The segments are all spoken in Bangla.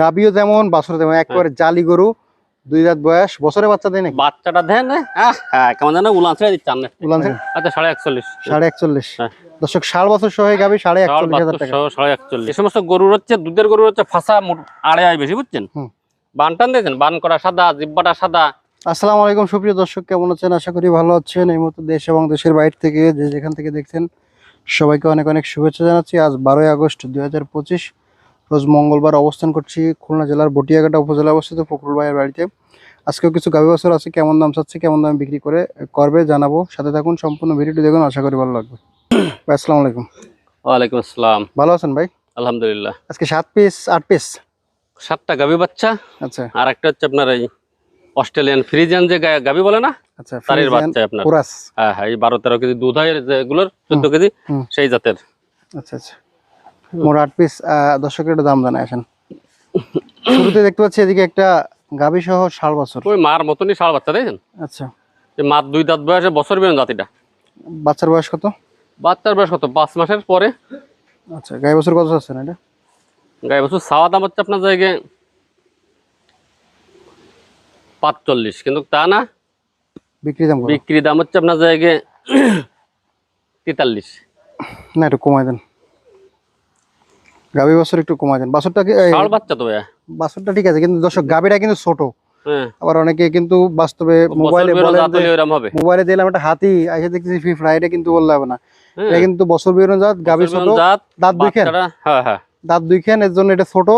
গাবিও যেমন বাছর যেমন একবারে জালি গরু দুই রাত বয়স বছরে বাচ্চা দেয় নাকি? বাচ্চাটা দেন হ্যাঁ। হ্যাঁ কেমন জানো উলান ছেড়ে দিচ্ছি উলান আচ্ছা সাড়ে একচল্লিশ। সাড়ে একচল্লিশ। হ্যাঁ। দর্শক ষাট বছর সহ গাবি সাড়ে একচল্লিশ হাজার টাকা। সাড়ে একচল্লিশ। এই সমস্ত গরুর হচ্ছে দুধের গরুর হচ্ছে ফাঁসা আড়ে আয় বেশি বুঝছেন। বান টান দিয়েছেন? বান করা সাদা জিব্বাটা সাদা। আসসালামু আলাইকুম সুপ্রিয় দর্শক কেমন আছেন? আশা করি ভালো আছেন। এই মুহূর্তে দেশ এবং দেশের বাইরে থেকে যে যেখান থেকে দেখছেন সবাইকে অনেক অনেক শুভেচ্ছা জানাচ্ছি। আজ বারোই আগস্ট দুই হাজার পঁচিশ। রোজ মঙ্গলবার অবস্থান করছি খুলনা জেলার বটিয়াঘাটা উপজেলা অবস্থিত ফখরুল ভাইয়ের বাড়িতে। আজকেও কিছু গাভী বছর আছে কেমন দাম চাচ্ছে কেমন দাম বিক্রি করে করবে জানাব। সাথে থাকুন সম্পূর্ণ ভিডিওটি দেখুন আশা করি ভালো লাগবে। ভাই আসসালামু আলাইকুম। ওয়ালাইকুম আসসালাম। ভালো আছেন ভাই? আলহামদুলিল্লাহ। আজকে সাত পিস আট পিস? সাতটা গাভী বাচ্চা আচ্ছা। আর একটা হচ্ছে আপনার এই অস্ট্রেলিয়ান ফ্রিজিয়ান যে গাভী বলে না? আচ্ছা তারের বাচ্চা আপনার। হ্যাঁ হ্যাঁ এই বারো তেরো কেজি দুধ হয় যেগুলোর চোদ্দ কেজি সেই জাতের। আচ্ছা আচ্ছা। মোট আট পিস দর্শকের দাম জানায় আসেন। শুরুতে দেখতে পাচ্ছি এদিকে একটা গাভী সহ ষাট বছর। ওই মার মতনই ষাড় বাচ্চা দেখছেন? আচ্ছা। মার দুই দাঁত বয়সে বছর বেরোন জাতিটা? বাচ্চার বয়স কত? বাচ্চার বয়স কত? পাঁচ মাসের পরে। আচ্ছা গাই বছর কত আছে না এটা? গায়ে বছর চাওয়া দাম হচ্ছে আপনার জায়গায় পাঁচচল্লিশ কিন্তু তা না। বিক্রি দাম বিক্রি দাম হচ্ছে আপনার জায়গায় তেতাল্লিশ। না একটু কমাই দেন। গাভী বছর একটু কমাই দেন। বাছরটা কি এই, বাচ্চা তো বাছরটা ঠিক আছে কিন্তু দর্শক গাভীটা কিন্তু ছোট। হ্যাঁ। আবার অনেকে কিন্তু বাস্তবে মোবাইলে মোবাইলে দিলাম একটা হাতি আইসে দেখতেছি ফিফড়া এটা কিন্তু বললে হবে না। হ্যাঁ, এটা কিন্তু বছর বেরোনো জাত বছর ছোট দাঁত দুই খেন। হ্যাঁ হ্যাঁ। দাঁত দুই খেন এর জন্য এটা ছোট।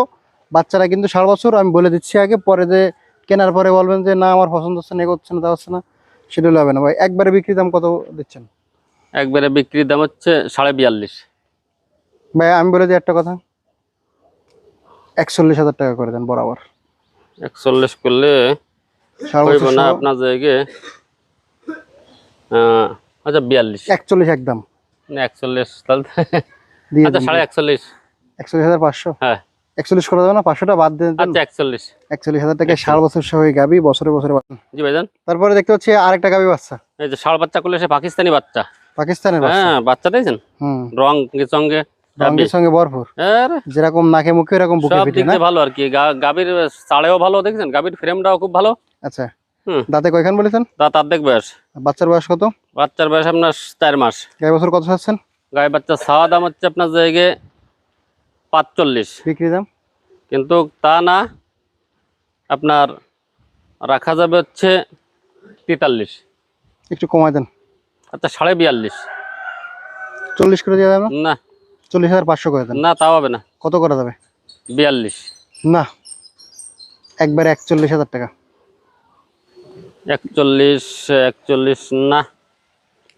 বাচ্চারা কিন্তু ষাট বছর আমি বলে দিচ্ছি আগে পরে যে কেনার পরে বলবেন যে না আমার পছন্দ হচ্ছে না হচ্ছে না তা হচ্ছে না সেটা হবে না। ভাই একবারে বিক্রি দাম কত দিচ্ছেন? একবারে বিক্রির দাম হচ্ছে সাড়ে বিয়াল্লিশ। ভাই আমি বলে দিই একটা কথা। একচল্লিশ হাজার টাকা করে দেন বরাবর। একচল্লিশ করলে না আপনার জায়গায় আচ্ছা বিয়াল্লিশ। একচল্লিশ একদম। না, একচল্লিশ তাহলে দিয়ে আচ্ছা সাড়ে একচল্লিশ। একচল্লিশ হাজার পাঁচশো? হ্যাঁ। একচল্লিশ করে দেবে না পাঁচশোটা বাদ দেন। আচ্ছা একচল্লিশ। একচল্লিশ হাজার টাকা বছর সহ গাবি বছরে বছরে। জি ভাইজান। তারপরে দেখতে পাচ্ছি আরেকটা গাবি বাচ্চা। এই যে ষাড় বাচ্চা করলে সে পাকিস্তানি বাচ্চা। পাকিস্তানের হ্যাঁ বাচ্চা হুম। রং সঙ্গে রঙের সঙ্গে ভরপুর। আরে, যেরকম নাকে মুখে এরকম বুকে দিক না? ভালো আর কি। গাভীর চাড়েও ভালো দেখছেন? গাভীর ফ্রেমটাও খুব ভালো। আচ্ছা। হুম। দাঁতে কয়খান বলেছেন? তা তার দেখ বয়স। বাচ্চার বয়স কত? বাচ্চার বয়স আপনার চার মাস। গাই বছর কত চাচ্ছেন? গায়ে বাচ্চা ছাওয়া দাম হচ্ছে আপনার জায়গায় পাঁচচল্লিশ। বিক্রি দাম? কিন্তু তা না আপনার রাখা যাবে হচ্ছে তেতাল্লিশ। একটু কমাই দেন। আচ্ছা সাড়ে বিয়াল্লিশ। চল্লিশ করে দেওয়া যাবে? না না। চল্লিশ হাজার পাঁচশো করে দেন। না তাও হবে না। কত করা যাবে? বিয়াল্লিশ। না একবার একচল্লিশ হাজার টাকা। একচল্লিশ একচল্লিশ না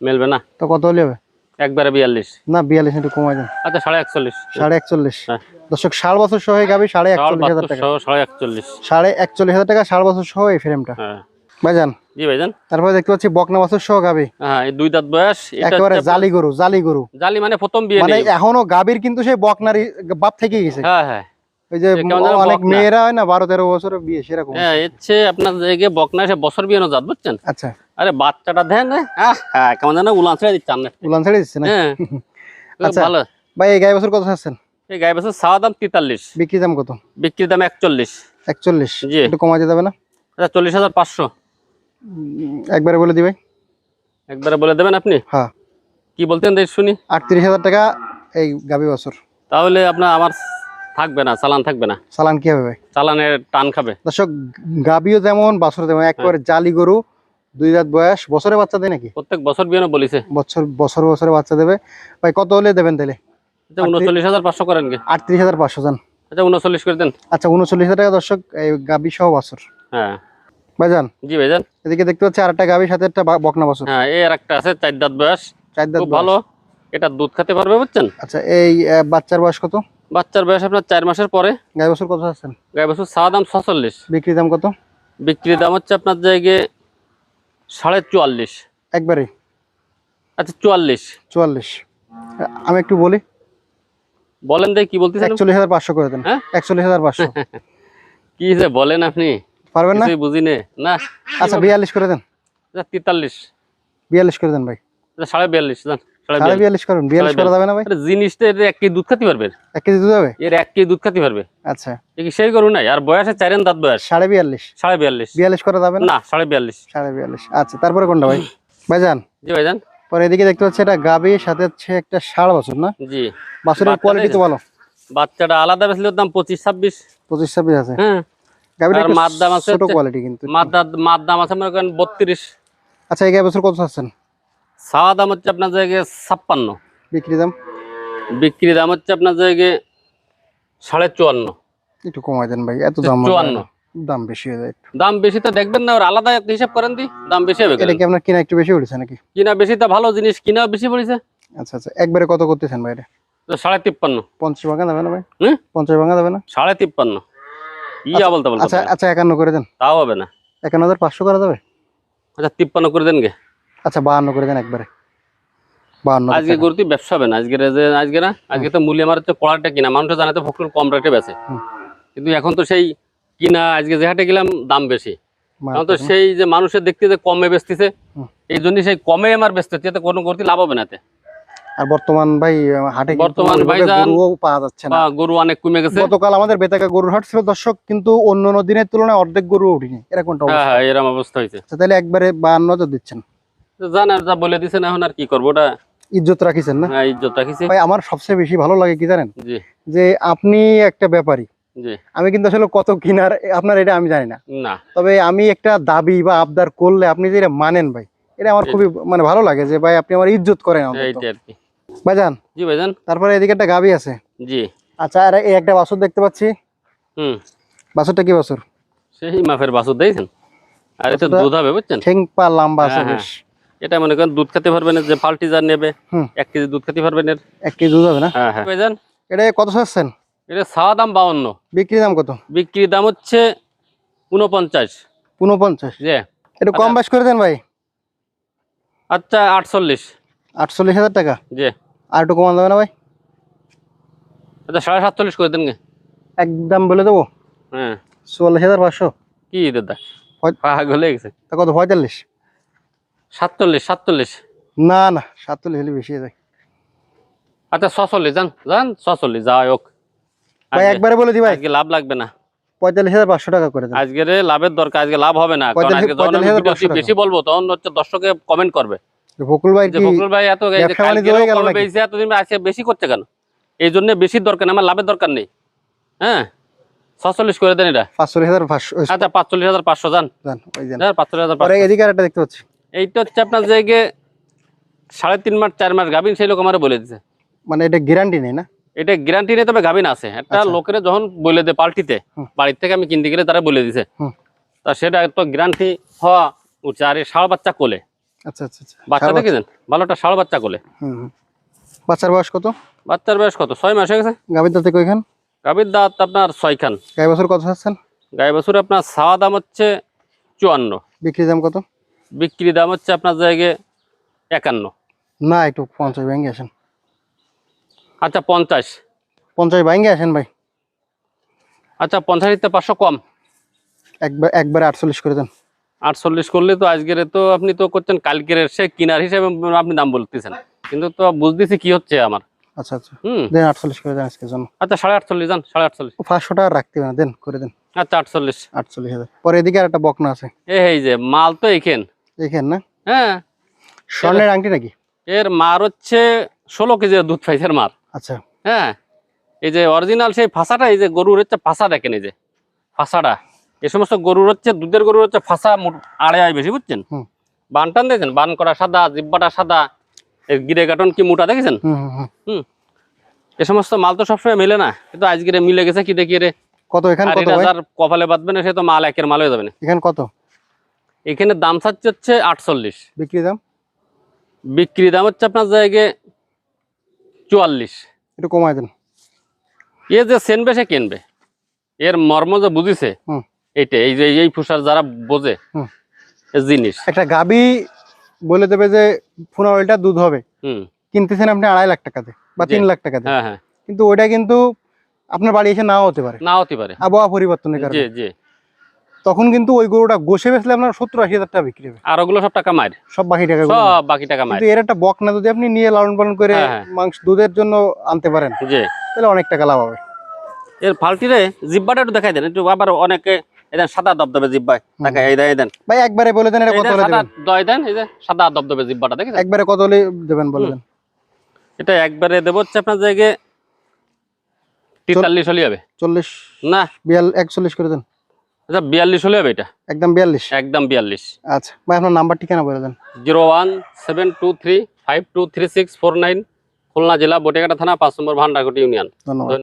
মিলবে না। তো কত হলে হবে? একবারে বিয়াল্লিশ। না বিয়াল্লিশ একটু কমাই দেন। আচ্ছা সাড়ে একচল্লিশ। সাড়ে একচল্লিশ। হ্যাঁ। দর্শক ষাট বছর সহ গাবি সাড়ে একচল্লিশ হাজার টাকা। সাড়ে একচল্লিশ। সাড়ে একচল্লিশ হাজার টাকা ষাট বছর সহ এই ফ্রেমটা হ্যাঁ। ভাইজান জি ভাইজান। তারপরে দেখতে পাচ্ছি বকনা বছর সহ গাবি হ্যাঁ এই দুই দাঁত বয়স একেবারে জালি গরু জালি গরু। জালি মানে প্রথম বিয়ে মানে এখনও গাবির কিন্তু সেই বকনারি বাপ থেকে গেছে। হ্যাঁ হ্যাঁ। ওই যে সে কেমন যেন অনেক মেয়েরা হয় না বারো তেরো বছরের বিয়ে সেরকম। হ্যাঁ হচ্ছে আপনার জায়গায় বকনা সে বছর বিয়ে জাত বুঝছেন? আচ্ছা। আরে বাচ্চাটা দেন হ্যাঁ কেমন যেন উলান ছেড়ে দিচ্ছে উলান ছেড়ে দিচ্ছে না হ্যাঁ। আচ্ছা। ভালো। ভাই এই গাই বছর কত এই গায়ে বছর দাম তেতাল্লিশ। বিক্রি দাম কত? বিক্রির দাম একচল্লিশ। একচল্লিশ। জি। একটু কমা যেতে হবে না? আচ্ছা চল্লিশ হাজার পাঁচশো। একবারে বলে দিবে। একবারে বলে দেবেন আপনি? হ্যাঁ। কি বলতেন দেখ শুনি। আটত্রিশ হাজার টাকা এই গাবি বছর। তাহলে আপনার আমার থাকবে না চালান থাকবে না। চালান কি হবে চালানের টান খাবে। দর্শক গাবিও যেমন বাছর যেমন একবারে জালি গরু দুই রাত বয়স। বছরে বাচ্চা দেয় নাকি? প্রত্যেক বছর বিয়ে বলিছে। বছর বছর বছরে বাচ্চা দেবে। ভাই কত হলে দেবেন তাহলে? উনচল্লিশ হাজার পাঁচশো করেন কি আটত্রিশ হাজার পাঁচশো জান। আচ্ছা উনচল্লিশ করে দেন। আচ্ছা উনচল্লিশ হাজার টাকা দর্শক এই গাবি সহ বছর। হ্যাঁ। ভাইজান? জি ভাইজান। এদিকে দেখতে পাচ্ছি আরেকটা গাবির সাথে একটা বকনা বছর। হ্যাঁ এই আর একটা আছে চার দাঁত বয়স। চার দাঁত ভালো। এটা দুধ খেতে পারবে বুঝছেন? আচ্ছা এই বাচ্চার বয়স কত? বাচ্চার বয়স আপনার চার মাসের পরে। গাই বছর কত আছেন? গায়ে বছর চাওয়া দাম ছচল্লিশ। বিক্রি দাম কত? বিক্রির দাম হচ্ছে আপনার জায়গায় সাড়ে চুয়াল্লিশ। একবারে? আচ্ছা চুয়াল্লিশ। চুয়াল্লিশ। আমি একটু বলি। বলেন দেখ কি বলতেছেন? একচল্লিশ হাজার পাঁচশো করে দেন। হ্যাঁ? একচল্লিশ হাজার পাঁচশো। কি যে বলেন আপনি। পারবেন না? কিছুই বুঝি নে। আচ্ছা বিয়াল্লিশ করে দেন। আচ্ছা, তেতাল্লিশ। বিয়াল্লিশ করে দেন ভাই। সাড়ে বিয়াল্লিশ জান সাড়ে বিয়াল্লিশ। বিয়াল্লিশ করুন। বিয়াল্লিশ করা যাবে না ভাই? জিনিসটা এক কেজি দুধ খাতে পারবে। এক কেজি দুধ হবে? এর এক কেজি দুধ খাতে পারবে। আচ্ছা। কি সেই গরু নাই? আর বয়সে চারেন দাঁত বয়স। সাড়ে বিয়াল্লিশ। সাড়ে বিয়াল্লিশ। বিয়াল্লিশ করা যাবে না? সাড়ে বিয়াল্লিশ। সাড়ে বিয়াল্লিশ। আচ্ছা তারপরে কোনটা ভাই? ভাইজান। জি ভাইজান। পরে এদিকে দেখতে পাচ্ছি এটা গাবি সাথে হচ্ছে একটা ষাড় বছর না? জি। বাছুরের কোয়ালিটি তো ভালো। বাচ্চাটা আলাদা বেসলে দাম পঁচিশ ছাব্বিশ। পঁচিশ ছাব্বিশ আছে। হ্যাঁ। আর আছে ছোট কোয়ালিটি কিন্তু আছে মনে করেন আচ্ছা এই গাই বছর কত চাচ্ছেন? সাওয়া দাম হচ্ছে আপনার জায়গায় বিক্রি দাম? বিক্রি দাম হচ্ছে আপনার জায়গায় একটু কমাই দেন ভাই এত দাম চুয়ান্ন। দাম বেশি হয়ে যায় দাম বেশি তো দেখবেন না ওর আলাদা একটা হিসাব করেন দি দাম বেশি হবে? এটা কি আপনার কিনা একটু বেশি উঠেছে নাকি? কিনা বেশি তো ভালো জিনিস কিনা বেশি পড়েছে। আচ্ছা আচ্ছা একবারে কত করতেছেন ভাই এটা? সাড়ে তিপ্পান্ন। পঞ্চাশ ভাঙা যাবে না ভাই? পঞ্চাশ ভাঙা যাবে না? সাড়ে তিপ্পান্ন। আচ্ছা আচ্ছা একান্ন করে দেন। তাও হবে না। একান্ন হাজার পাঁচশো করা যাবে? আচ্ছা তিপ্পান্ন করে দেন গে। আচ্ছা বাহান্ন করে দেন একবারে। বাহান্ন আজকে গরুটি ব্যবসা হবে না। আজকে যে আজকে না আজকে তো মূল্য আমার হচ্ছে পড়াটা কিনা। মানুষ জানাতে ফখরুল কম রেটে কিন্তু এখন তো সেই কিনা আজকে যে হাটে গেলাম দাম বেশি। এখন তো সেই যে মানুষের দেখতে যে কমে বেচতেছে এই জন্য সেই কমে আমার বেচতে কোনো গরুতে লাভ হবে না। আর বর্তমান ভাই হাটে বর্তমান গরুও পাওয়া যাচ্ছে না। গরু অনেক কমে গেছে। গতকাল আমাদের বেতাকা গরুর হাট ছিল দর্শক কিন্তু অন্য দিনের তুলনায় অর্ধেক গরু উঠিনি। এরকমটা হ্যাঁ হ্যাঁ এরকম অবস্থা হয়েছে। আচ্ছা, তাহলে একবারে বাহান্ন দিচ্ছেন। জান আর যা বলে দিছেন এখন আর কি করব ওটা ইজ্জত রাখিছেন না? হ্যাঁ, ইজ্জত রাখিছি। ভাই আমার সবচেয়ে বেশি ভালো লাগে কি জানেন? যে আপনি একটা ব্যাপারী। আমি কিন্তু আসলে কত কিনার আপনার এটা আমি জানি না। না। তবে আমি একটা দাবি বা আবদার করলে আপনি যে এটা মানেন ভাই এটা আমার খুবই মানে ভালো লাগে যে ভাই আপনি আমার ইজ্জত করেন ভাইজান? জি ভাইজান। তারপরে এদিকে একটা গাবি আছে। জি। আচ্ছা আর এই একটা বাছুর দেখতে পাচ্ছি। হুম। বাছুরটা কি বাছুর? সেই মাফের বাসুর দিয়েছেন আর এটা দুধ হবে বুঝছেন? ঠেং পা লম্বা আছে হ্যাঁ, বেশ। এটা মনে করেন দুধ খেতে পারবেন যে ফাল্টি যার নেবে হুম। এক কেজি দুধ খেতে পারবেন এর। এক কেজি দুধ হবে না? হ্যাঁ হ্যাঁ। ভাইজান? এটা কত চাচ্ছেন? এটা সাওয়া দাম বাউন্ন। বিক্রি দাম কত? বিক্রির দাম হচ্ছে উনপঞ্চাশ উনপঞ্চাশ যে একটু কম বাস করে দেন ভাই। আচ্ছা আটচল্লিশ। আটচল্লিশ হাজার টাকা? যে আর একটু কমান যাবে না ভাই? আচ্ছা সাড়ে সাতচল্লিশ করে দেন একদম বলে দেবো? হ্যাঁ। চুয়াল্লিশ হাজার পাঁচশো? কি দাদা? পাগল হয়ে গেছে। তা কত পঁয়তাল্লিশ? সাতচল্লিশ সাতচল্লিশ। না না সাতচল্লিশ হলে বেশি যায়। আচ্ছা ছচল্লিশ যান যান ছচল্লিশ যাই হোক। ভাই একবারে বলে দি ভাই। আজকে লাভ লাগবে না। পঁয়তাল্লিশ হাজার পাঁচশো টাকা করে দেন। আজকের লাভের দরকার আজকে লাভ হবে না। আজকে। বেশি বলব তখন হচ্ছে দর্শকে কমেন্ট করবে। ফকুল ভাই যে ভাই এত এই হয়ে এতদিন বেশি করছে কেন? জন্য বেশি দরকার আমার লাভের দরকার নেই। হ্যাঁ? ছচল্লিশ করে দেন এটা। পাঁচচল্লিশ হাজার পাঁচশো আচ্ছা পাঁচচল্লিশ হাজার পাঁচশো যান। যান, ওই যান। যান, পাঁচচল্লিশ হাজার পাঁচশো। এদিকে একটা দেখতে পাচ্ছি। এইটা হচ্ছে আপনার জায়গায় সাড়ে তিন মাস চার মাস গাভিন সেই লোক আমার বলে দিছে। মানে এটা গ্যারান্টি নেই না? এটা গ্যারান্টি নেই তবে গাভিন আছে। একটা আচ্ছা। লোকের যখন বলে দেয় পাল্টিতে। বাড়ির থেকে আমি কিনতে গেলে তারা বলে দিছে। তা সেটা তো গ্যারান্টি হওয়া উঠছে আর এই ষাড় বাচ্চা কোলে? আচ্ছা আচ্ছা আচ্ছা। বাচ্চা ভালোটা ষাড় বাচ্চা কোলে। বাচ্চার বয়স কত? বাচ্চার বয়স কত? ছয় মাস হয়ে গেছে। গাভীর দাঁতে কইখান গাভীর দাঁত আপনার ছয়খান। গাই বছর কত চাচ্ছেন? গাই বছর আপনার দাম হচ্ছে চুয়ান্ন। বিক্রি দাম কত? বিক্রি দাম হচ্ছে আপনার জায়গায় একান্ন। না একটু পঞ্চাশ ব্যাঙ্গে আসেন। আচ্ছা পঞ্চাশ। পঞ্চাশ ব্যাঙ্গে আসেন ভাই। আচ্ছা পঞ্চাশ দিতে পাঁচশো কম। একবার একবারে আটচল্লিশ করে দেন। আটচল্লিশ করলে তো আজকের তো আপনি তো করছেন কালকের সে কিনার হিসেবে আপনি দাম বলতেছেন। কিন্তু তো বুঝতেছি কি হচ্ছে আমার। আচ্ছা আচ্ছা। হুম। দেন আটচল্লিশ করে দেন আজকের জন্য আচ্ছা সাড়ে আটচল্লিশ যান সাড়ে আটচল্লিশ। পাঁচশো টাকা রাখতে না দেন করে দেন। আচ্ছা আটচল্লিশ। আটচল্লিশ হাজার। পরে এদিকে আর একটা বকনা আছে। এই যে মাল তো এইখান দেখেন না? হ্যাঁ। স্বর্ণের আংটি নাকি? এর মার হচ্ছে ষোলো কেজি দুধ পাইছে মার। আচ্ছা। হ্যাঁ। এই যে অরিজিনাল সেই ফাঁসাটা এই যে গরুর হচ্ছে ফাঁসা দেখেন এই যে। ফাঁসাটা। এই সমস্ত গরুর হচ্ছে দুধের গরুর হচ্ছে ফাঁসা আড়ে আয় বেশি বুঝছেন? হুম। বানটান দেখেছেন? বান করা সাদা জিব্বাটা সাদা এর গিরে গাটন কি মোটা দেখেছেন? হুম এ সমস্ত মাল তো সবসময় মিলে না। কিন্তু আজকে মিলে গেছে কি দেখি রে? কত এখানে কত কপালে বাঁধবে না সে তো মাল একের মাল হয়ে যাবে না। এখানে কত? এখানে দাম চাচ্ছে হচ্ছে আটচল্লিশ। বিক্রি দাম? বিক্রি দাম হচ্ছে আপনার জায়গায় চুয়াল্লিশ। একটু কমায় দেন। এ যে সেনবে সে কিনবে। এর মর্ম যে বুঝিছে হুম। এইটা এই যে এই ফুসার যারা বোঝে জিনিস। একটা গাবি বলে দেবে যে দুধ হবে। কিনতেছেন আপনি আড়াই লাখ টাকাতে বা তিন লাখ টাকাতে। হ্যাঁ হ্যাঁ। কিন্তু ওইটা কিন্তু আপনার বাড়ি এসে নাও হতে পারে। না হতে পারে। আবহাওয়া পরিবর্তনের কারণে। জি। জি তখন কিন্তু ওই গরুটা গোসে বেচলে আপনার সত্তর আশি হাজার টাকা বিক্রি হবে। আর ওগুলো সব টাকা মার সব বাকি টাকা সব বাকি টাকা মার এর একটা বক না যদি আপনি নিয়ে লালন পালন করে হ্যাঁ। মাংস দুধের জন্য আনতে পারেন জি। তাহলে অনেক টাকা লাভ হবে। এর ফাল্টিরে জিব্বাটা একটু দেখাই দেন একটু আবার অনেকে এদেন সাদা দবদবে দেখাই এই দেন এই দেন। ভাই একবারে বলে দেন এটা কত দেন হলে দয় দেন এই যে সাদা দবদবে জিব্বাটা দেখেছেন? একবারে কত হলে দেবেন বলে দেন? এটা একবারে দেবো হচ্ছে আপনার জায়গায় তেতাল্লিশ হলে হবে। চল্লিশ না। বিয়াল একচল্লিশ করে দেন। আচ্ছা বিয়াল্লিশ হলে হবে এটা? একদম বিয়াল্লিশ? একদম বিয়াল্লিশ। আচ্ছা ভাই আপনার নাম্বার ঠিকানা বলে দেন? Zero one seven two three five two three six four nine Khulna জেলা বটেঘাটা থানা পাঁচ নম্বর ভান্ডারকুটি ইউনিয়ন। ধন্যবাদ।